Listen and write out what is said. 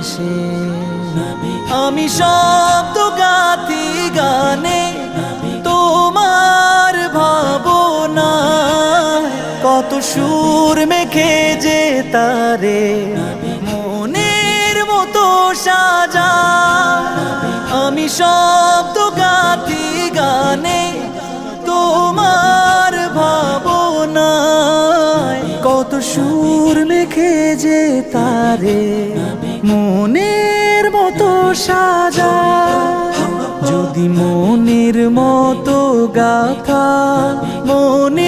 এসে। আমি শব্দ গাথি গানে, তোমার ভাবনা কত সুর মেখে যে তারে মনের মতো সাজা। আমি শব্দ গাথি গানে, তোমার ভাবনায় কত সুর মেখে যে তারে মনের মতো সাজা যদি মনের মতো গাথা মনে